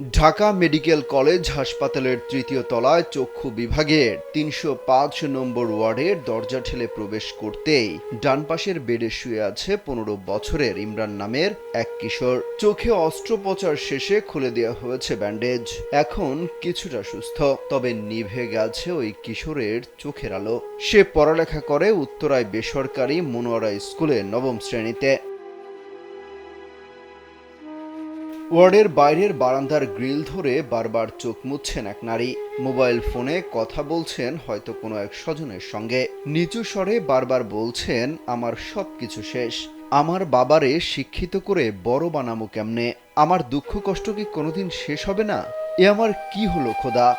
Dhaka medical college হাসপাতালের তৃতীয় তলায় চক্ষু বিভাগের তিনশো পাঁচ নম্বর ওয়ার্ডের দরজা ঠেলে প্রবেশ করতেই ডান পাশের বেডে শুয়ে আছে পনেরো বছরের ইমরান নামের এক কিশোর। চোখে অস্ত্রোপচার শেষে খুলে দেওয়া হয়েছে ব্যান্ডেজ। এখন কিছুটা সুস্থ, তবে নিভে গেছে ওই কিশোরের চোখের আলো। সে পড়ালেখা করে উত্তরায় বেসরকারি মনোয়ারা স্কুলে নবম শ্রেণীতে। ওয়ার্ডের বাইরের বারান্দার গ্রিল ধরে বারবার চোখ মুচ্ছেন এক নারী। মোবাইল ফোনে কথা বলছেন হয়তো কোনো এক স্বজনের সঙ্গে। নিচু স্বরে বারবার বলছেন, আমার সব কিছু শেষ। আমার বাবারে শিক্ষিত করে বড় বানামো কেমনে? আমার দুঃখ কষ্ট কি কোনোদিন শেষ হবে না? এ আমার কি হলো খোদা?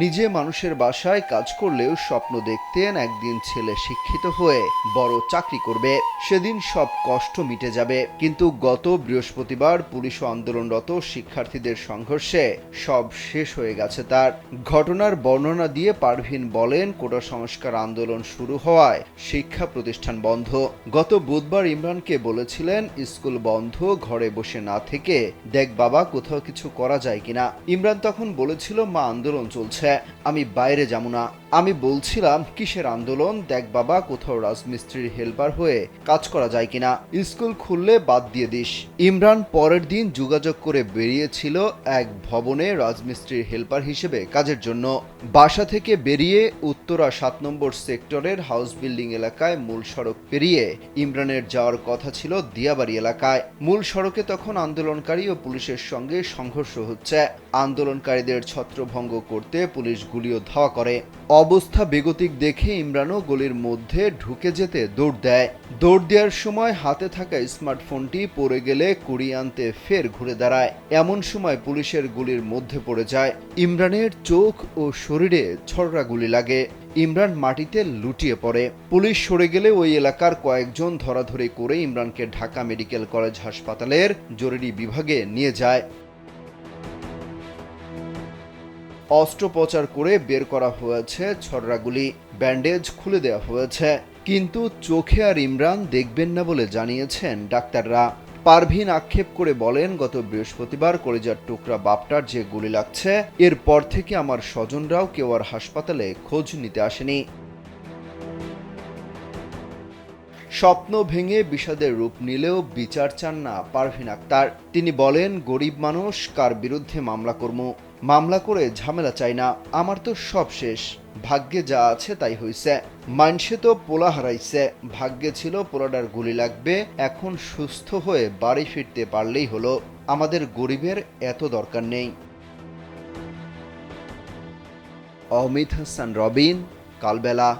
নিজে মানুষের বাসায় কাজ করলেও স্বপ্ন দেখতেন একদিন ছেলে শিক্ষিত হয়ে বড় চাকরি করবে। সেদিন সব কষ্ট মিটে যাবে। কিন্তু গত বৃহস্পতিবার পুলিশ আন্দোলনরত শিক্ষার্থীদের সংঘর্ষে সব শেষ হয়ে গেছে তার। ঘটনার বর্ণনা দিয়ে পারভিন বলেন, কোটা সংস্কার আন্দোলন শুরু হওয়ায় শিক্ষা প্রতিষ্ঠান বন্ধ। গত বুধবার ইমরানকে বলেছিলেন, স্কুল বন্ধ, ঘরে বসে না থেকে দেখ বাবা কোথাও কিছু করা যায় কিনা। ইমরান তখন বলেছিল, মা, আন্দোলন চলছে। আমি বাইরে যাব না। আমি বলছিলাম, কিসের আন্দোলন? দেখ বাবা, কোথাও রাজমিস্ত্রির হেল্পার হয়ে কাজ করা যায় কিনা। স্কুল খুললে বাদ দিয়ে দিস। ইমরান পরের দিন যোগাযোগ করে বেরিয়েছিল এক ভবনে রাজমিস্ত্রির হেল্পার হিসেবে কাজের জন্য। বাসা থেকে বেরিয়ে উত্তরা সাত নম্বর সেক্টরের হাউস বিল্ডিং এলাকায় মূল সড়ক পেরিয়ে ইমরানের যাওয়ার কথা ছিল দিয়াবাড়ি এলাকায়। মূল সড়কে তখন আন্দোলনকারী ও পুলিশের সঙ্গে সংঘর্ষ হচ্ছে। আন্দোলনকারীদের ছত্রভঙ্গ করতে পুলিশ গুলিও ধাওয়া করে। অবস্থা বেগতিক দেখে ইমরানও গলির মধ্যে ঢুকে যেতে দৌড় দেয়। দৌড় দেওয়ার সময় হাতে থাকা স্মার্টফোনটি পড়ে গেলে কুড়িয়ে আনতে ফের ঘুরে দাঁড়ায়। এমন সময় পুলিশের গুলির মধ্যে পড়ে যায়। ইমরানের চোখ ও শরীরে ছড়রা গুলি লাগে। ইমরান মাটিতে লুটিয়ে পড়ে। পুলিশ সরে গেলে ওই এলাকার কয়েকজন ধরাধরি করে ইমরানকে ঢাকা মেডিকেল কলেজ হাসপাতালের জরুরি বিভাগে নিয়ে যায়। অস্ত্রোপচার করে বের করা হয়েছে, ছররাগুলি ব্যান্ডেজ খুলে দেওয়া হয়েছে। কিন্তু চোখে আর ইমরান দেখবেন না বলে জানিয়েছেন ডাক্তাররা। পারভিন আক্ষেপ করে বলেন, গত বৃহস্পতিবার কলেজার টুকরা বাপটার যে গুলি লাগছে, এরপর থেকে আমার স্বজনরাও কেউ আর হাসপাতালে খোঁজ নিতে আসেনি। স্বপ্ন ভেঙে বিষাদের রূপ নিলেও বিচার চান না পারভিন আক্তার। তিনি বলেন, গরিব মানুষ, কার বিরুদ্ধে মামলা করব? মামলা করে ঝামেলা চাই না। আমার তো সব শেষ। ভাগ্যে যা আছে তাই হইছে। মানসে তো পোলা হারাইছে। ভাগ্যে ছিল পোলাডার গুলি লাগবে। এখন সুস্থ হয়ে বাড়ি ফিরতে পারলেই হলো। আমাদের গরিবের এত দরকার নেই। অমিত হাসান, রবিন, কালবেলা।